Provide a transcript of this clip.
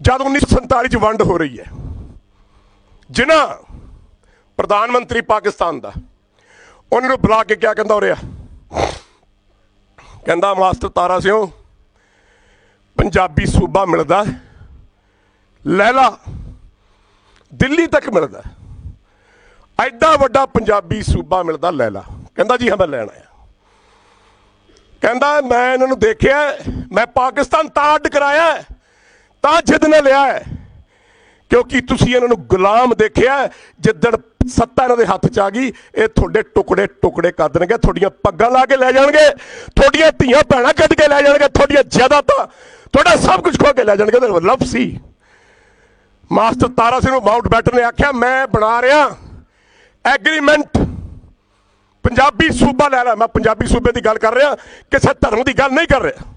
ਜਦ 1947 ਚ ਵੰਡ ਹੋ ਰਹੀ ਹੈ, ਜਿਨ੍ਹਾਂ ਪ੍ਰਧਾਨ ਮੰਤਰੀ ਪਾਕਿਸਤਾਨ ਦਾ, ਉਹਨਾਂ ਨੂੰ ਬੁਲਾ ਕੇ ਕਿਆ ਕਹਿੰਦਾ ਹੋ ਰਿਹਾ ਕਹਿੰਦਾ, ਮਾਸਟਰ ਤਾਰਾ ਸਿੰਘ ਪੰਜਾਬੀ ਸੂਬਾ ਮਿਲਦਾ ਹੈ। ਲੈਲਾ ਦਿੱਲੀ ਤੱਕ ਮਿਲਦਾ ਐਡਾ ਵੱਡਾ ਪੰਜਾਬੀ ਸੂਬਾ ਮਿਲਦਾ ਲੈਲਾ ਕਹਿੰਦਾ, ਜੀ ਹਾਂ, ਮੈਂ ਲੈਣਾ ਆ ਕਹਿੰਦਾ, ਮੈਂ ਇਹਨਾਂ ਨੂੰ ਦੇਖਿਆ ਮੈਂ ਪਾਕਿਸਤਾਨ ਤਾਂ ਅੱਡ ਕਰਾਇਆ ਤਾਂ ਜਿੱਦ ਨੇ ਲਿਆ ਹੈ। ਕਿਉਂਕਿ ਤੁਸੀਂ ਇਹਨਾਂ ਨੂੰ ਗੁਲਾਮ ਦੇਖਿਆ ਜਿੱਦਣ ਸੱਤਾ ਇਹਨਾਂ ਦੇ ਹੱਥ 'ਚ ਆ ਗਈ, ਇਹ ਤੁਹਾਡੇ ਟੁਕੜੇ ਟੁਕੜੇ ਕਰ ਦੇਣਗੇ, ਤੁਹਾਡੀਆਂ ਪੱਗਾਂ ਲਾ ਕੇ ਲੈ ਜਾਣਗੇ, ਤੁਹਾਡੀਆਂ ਧੀਆਂ ਭੈਣਾਂ ਕੱਢ ਕੇ ਲੈ ਜਾਣਗੇ, ਤੁਹਾਡੀਆਂ ਜਾਇਦਾਦਾਂ ਤੁਹਾਡਾ ਸਭ ਕੁਝ ਖੋ ਕੇ ਲੈ ਜਾਣਗੇ ਤੇ ਲਵ ਸੀ। ਮਾਸਟਰ ਤਾਰਾ ਸਿੰਘ ਨੂੰ ਮਾਊਂਟ ਬੈਟਰ ਨੇ ਆਖਿਆ, ਮੈਂ ਬਣਾ ਰਿਹਾ ਐਗਰੀਮੈਂਟ। ਪੰਜਾਬੀ ਸੂਬਾ ਲੈ ਲੈ ਮੈਂ ਪੰਜਾਬੀ ਸੂਬੇ ਦੀ ਗੱਲ ਕਰ ਰਿਹਾ, ਕਿਸੇ ਧਰਮ ਦੀ ਗੱਲ ਨਹੀਂ ਕਰ ਰਿਹਾ।